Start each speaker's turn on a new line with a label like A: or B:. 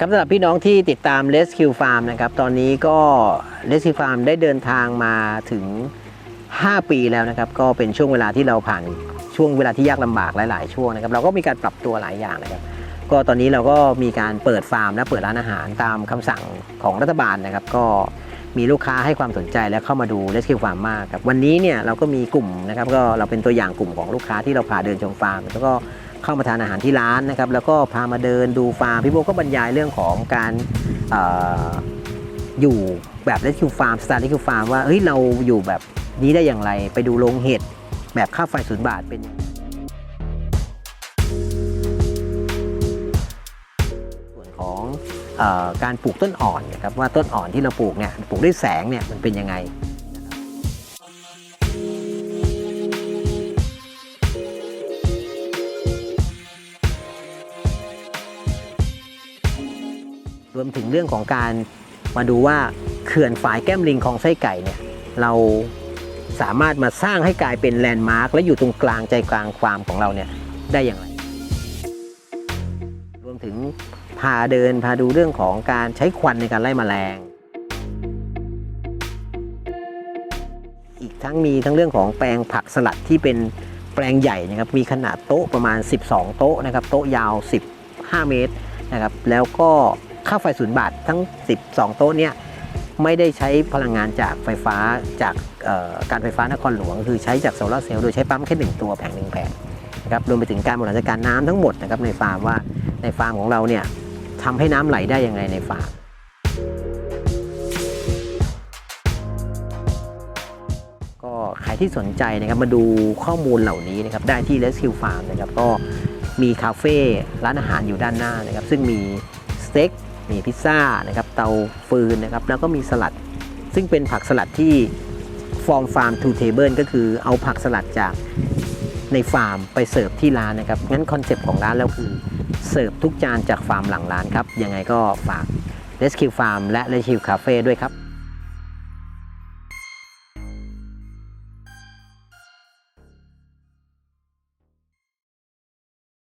A: ครับสำหรับพี่น้องที่ติดตาม Rescue Farm นะครับ ตอนนี้ก็ Rescue Farm ได้เดินทางมาถึง 5 ปีแล้วนะครับ ก็เป็นช่วงเวลาที่เราผ่านช่วงเวลาที่ยากลำบากหลาย ๆ ช่วงนะครับ เราก็มีการปรับตัวหลายอย่างนะครับ ก็ตอนนี้เราก็มีการเปิดฟาร์มและเปิดร้านอาหารตามคำสั่งของรัฐบาลนะครับ ก็มีลูกค้าให้ความสนใจและเข้ามาดู Rescue Farm มากครับ วันนี้เนี่ยเราก็มีกลุ่มนะครับ ก็เราเป็นตัวอย่างกลุ่มของลูกค้าที่เราพาเดินชมฟาร์มแล้วก็ เข้ามาทานอาหารที่ร้านนะครับ แล้วก็พามาเดินดูฟาร์มพี่โบก็บรรยายเรื่องของการออยู่แบบ Rescue Farm สไตล์ Rescue Farm ว่าเฮ้ยเราอยู่แบบนี้ได้อย่างไร ไปดูโรงเห็ดแบบค่าไฟศูนย์บาทเป็นส่วนของอการปลูกต้นอ่อนนะครับว่าต้นอ่อนที่เราปลูกเนี่ยปลูกด้วยแสงเนี่ยมันเป็นยังไง รวมถึงเรื่องของการมาดูว่าเขื่อนฝายแก้มลิงของไส้ไก่เนี่ยเราสามารถมาสร้างให้กลายเป็นแลนด์มาร์คและอยู่ตรงกลางใจกลางฟามของเราเนี่ยได้อย่างไร รวมถึงพาเดินพาดูเรื่องของการใช้ควันในการไล่แมลง อีกทั้งมีทั้งเรื่องของแปลงผักสลัดที่เป็นแปลงใหญ่นะครับ มีขนาดโต๊ะประมาณ 12 โต๊ะนะครับ โต๊ะยาว 15 เมตรนะครับ แล้วก็ ค่าไฟศูนย์บาททั้ง 12 โต๊ะเนี่ยไม่ได้ใช้พลังงานจากไฟฟ้าจากการไฟฟ้านครหลวง คือใช้จากโซลาร์เซลล์โดยใช้ปั๊มแค่หนึ่งตัวแผงหนึ่งแผงนะครับรวมไปถึงการบริหารจัดการน้ำทั้งหมดนะครับในฟาร์มว่าในฟาร์มของเราเนี่ยทำให้น้ำไหลได้ยังไงในฟาร์มก็ใครที่สนใจนะครับมาดูข้อมูลเหล่านี้นะครับได้ที่ Rescue Farm นะครับก็มีคาเฟ่ร้านอาหารอยู่ด้านหน้านะครับซึ่งมีสเต็ก มีพิซซ่านะครับเตาฟืนนะครับแล้วก็มีสลัด ซึ่งเป็นผักสลัดที่ฟอร์มฟาร์มทูเทเบิลก็คือเอาผักสลัดจากในฟาร์มไปเสิร์ฟที่ร้านนะครับ งั้นคอนเซปต์ของร้านแล้วคือเสิร์ฟทุกจานจากฟาร์มหลังร้านครับ ยังไงก็ฝาก Rescue Farm และ Rescue Cafe ด้วยครับ